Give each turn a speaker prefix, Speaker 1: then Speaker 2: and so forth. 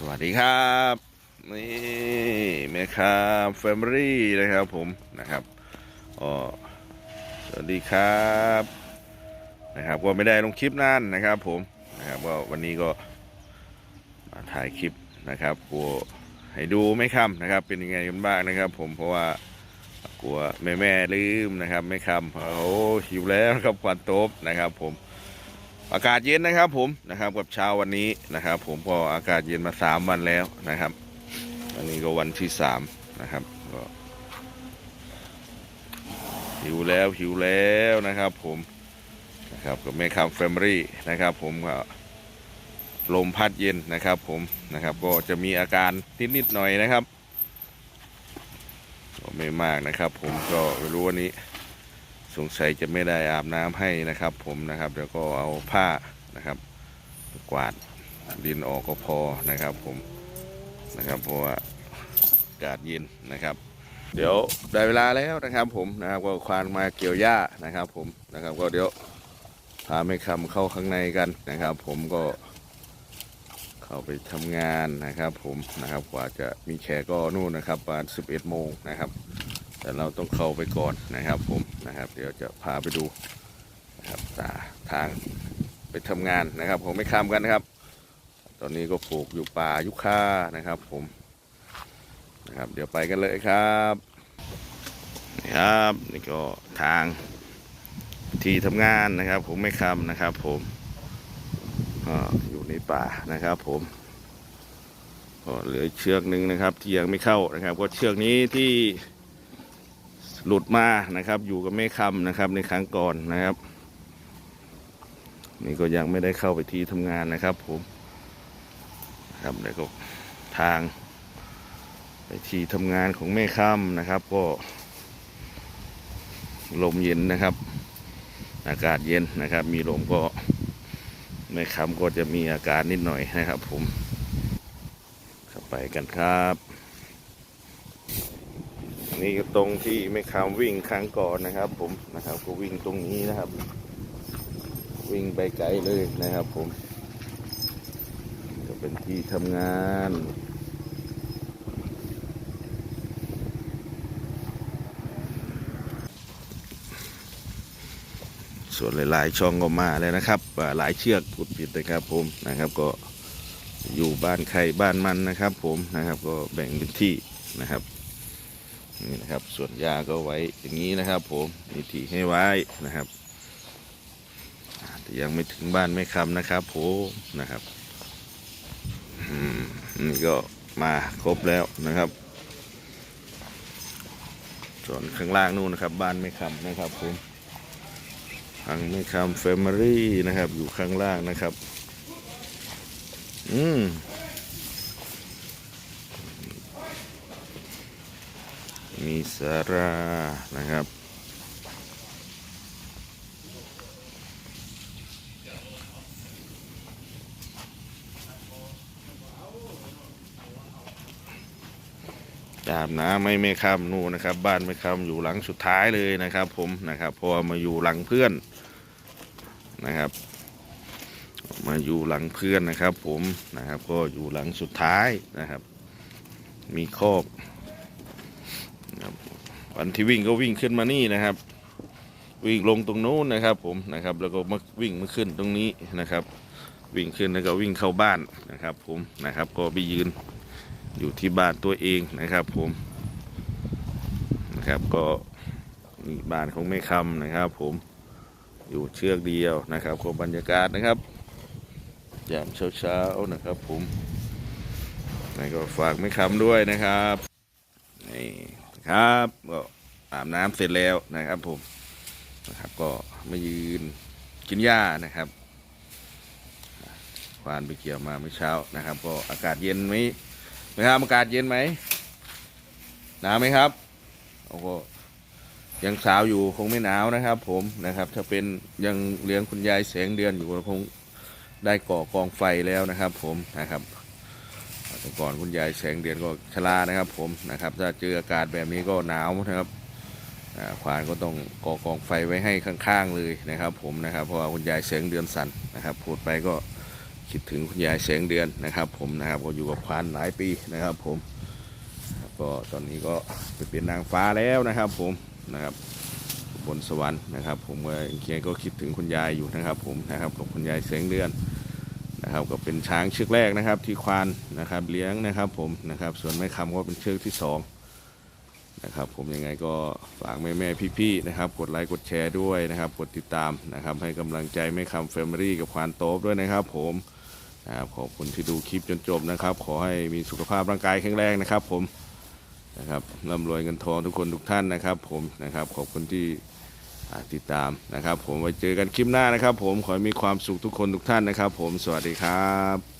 Speaker 1: สวัสดีครับ นี่แม่ครับแฟมิลี่นะครับผมนะครับอ๋อสวัสดีครับนะครับ ก็ไม่ได้ลงคลิปนานนะครับ ผมนะครับก็วันนี้ก็มาถ่ายคลิปนะครับกลัวให้ดูไม่ค่ำนะครับ เป็นยังไงกันบ้างนะครับ ผมเพราะว่ากลัวแม่แม่ลืมนะครับ ไม่ค่ำโอ้หิวแล้วครับควันโต๊บนะครับ ผม อากาศเย็นนะครับผมนะครับกับเช้าวันนี้นะครับ ผมก็อากาศเย็นมาสามวันแล้วนะครับวันนี้ก็วันที่สามนะครับก็หิวแล้วหิวแล้วนะครับ ผมนะครับกับแม่คำแฟมิลี่นะครับ ผมก็ลมพัดเย็นนะครับ ผมนะครับ ก็จะมีอาการนิดๆหน่อยนะครับก็ไม่มากนะครับ ผมก็ไม่รู้วันนี้ สงสัยจะไม่ได้อาบน้ำให้นะครับ ผมนะครับเดี๋ยวก็เอาผ้านะครับ กวาดดินออกก็พอนะครับ ผมนะครับเพราะว่าอากาศเย็นนะครับ เดี๋ยวได้เวลาแล้วนะครับ ผมนะครับก็ควานมาเกี่ยวหญ้านะครับ ผมนะครับ ก็เดี๋ยวพาไม่คำเข้าข้างในกันนะครับ ผมก็เข้าไปทำงานนะครับ ผมนะครับกว่าจะมีแขกก็นู่นนะครับประมาณ11โมงนะครับ แต่เราต้องเข้าไปก่อนนะครับผมนะครับเดี๋ยวจะพาไปดูนะครับตาทางไปทำงานนะครับผมไม่ข้ามกันนะครับ ตอนนี้ก็ปลูกอยู่ป่ายุค่านะครับผมนะครับเดี๋ยวไปกันเลยครับนี่ครับนี่ก็ทางที่ทำงานนะครับ ผมไม่คำนะครับ ผมอยู่ในป่านะครับ ผมก็เหลือเชือกหนึ่งนะครับ ที่ยังไม่เข้านะครับ ก็เชือกนี้ที่ หลุดมานะครับ อยู่กับแม่คำนะครับ ในครั้งก่อนนะครับ นี่ก็ยังไม่ได้เข้าไปที่ทำงานนะครับ ผมครับแล้วก็ทาง ไปที่ทำงานของแม่คำนะครับ ก็ ลมเย็นนะครับ อากาศเย็นนะครับ มีลมก็แม่คำก็จะมีอาการนิดหน่อยนะครับ ผมเข้าไปกันครับ นี่ก็ตรงที่ไม่คำวิ่งครั้งก่อนนะครับ ผมนะครับ ก็วิ่งตรงนี้นะครับ วิ่งไปไกลเลยนะครับ ผม ก็เป็นที่ทำงานส่วนหลาย ๆ ช่องก็มาแล้วนะครับ หลายเชือกพูดผิดนะครับผมนะครับก็อยู่บ้านใครบ้านมันนะครับ ผมนะครับก็แบ่งเป็นที่นะครับ นี่นะครับ ส่วนยาก็ไว้อย่างนี้นะครับ ผมมีที่ให้ไว้นะครับแต่ยังไม่ถึงบ้านไม่คำนะครับผมนะครับอืมนี่ก็มาครบแล้วนะครับ ส่วนข้างล่างนู่นนะครับ บ้านไม่คำนะครับผมทางไม่คำแฟมิลี่นะครับ อยู่ข้างล่างนะครับ อืม สารานะครับอาบน้ำไม่ไม่ค่ำนู่นนะครับ บ้านไม่ค่ำอยู่หลังสุดท้ายเลยนะครับ ผมนะครับพราะว่ามาอยู่หลังเพื่อนนะครับ มาอยู่หลังเพื่อนนะครับ ผมนะครับ ก็อยู่หลังสุดท้ายนะครับ มีคอก วันที่วิ่งก็วิ่งขึ้นมานี่นะครับ วิ่งลงตรงโน้นนะครับ ผมนะครับ แล้วก็มาวิ่งมาขึ้นตรงนี้นะครับ วิ่งขึ้นแล้วก็วิ่งเข้าบ้านนะครับ ผมนะครับ ก็ไปยืนอยู่ที่บ้านตัวเองนะครับ ผมนะครับก็นี่บ้านของแม่คำนะครับ ผมอยู่เชือกเดียวนะครับก็บรรยากาศนะครับยามเช้าๆนะครับ ผมนี่ก็ฝากแม่คำด้วยนะครับนี่ครับก็ อาบน้ำเสร็จแล้วนะครับผมนะครับก็มายืนกินหญ้านะครับควานไปเกี่ยวมาเมื่อเช้านะครับ ก็อากาศเย็นไหมนะครับอากาศเย็นไหมหนาวไหมครับโอ้โหยังสาวอยู่คงไม่หนาวนะครับ ผมนะครับ ถ้าเป็นยังเลี้ยงคุณยายแสงเดือนอยู่ก็คงได้ก่อกองไฟแล้วนะครับ ผมนะครับแต่ก่อนคุณยายแสงเดือนก็ชรานะครับ ผมนะครับ ถ้าเจออากาศแบบนี้ก็หนาวนะครับ ควานก็ต้องก่อกองไฟไว้ให้ข้างๆเลยนะครับ ผมนะครับเพราะว่าคุณยายแสงเดือนสั่นนะครับพูดไปก็คิดถึงคุณยายแสงเดือนนะครับ ผมนะครับก็อยู่กับควานหลายปีนะครับ ผมก็ตอนนี้ก็ไปเป็นนางฟ้าแล้วนะครับ ผมนะครับบนสวรรค์นะครับ ผมก็เคียงก็คิดถึงคุณยายอยู่นะครับ ผมนะครับกับคุณยายแสงเดือนนะครับ ก็เป็นช้างเชือกแรกนะครับ ที่ควานนะครับ เลี้ยงนะครับ ผมนะครับ ส่วนแม่คำก็เป็นเชือกที่สอง นะครับผมยังไงก็ฝากแม่แม่ๆพี่ๆนะครับ กดไลค์กดแชร์ด้วยนะครับ กดติดตามนะครับ ให้กำลังใจแม่คำแฟมิลี่กับควานโต๊บด้วยนะครับ ผมนะครับขอบคุณที่ดูคลิปจนจบนะครับ ขอให้มีสุขภาพร่างกายแข็งแรงนะครับ ผมนะครับร่ำรวยเงินทองทุกคนทุกท่านนะครับ ผมนะครับ ขอบคุณที่ติดตามนะครับ ผมไว้เจอกันคลิปหน้านะครับ ผมขอให้มีความสุขทุกคนทุกท่านนะครับ ผมสวัสดีครับ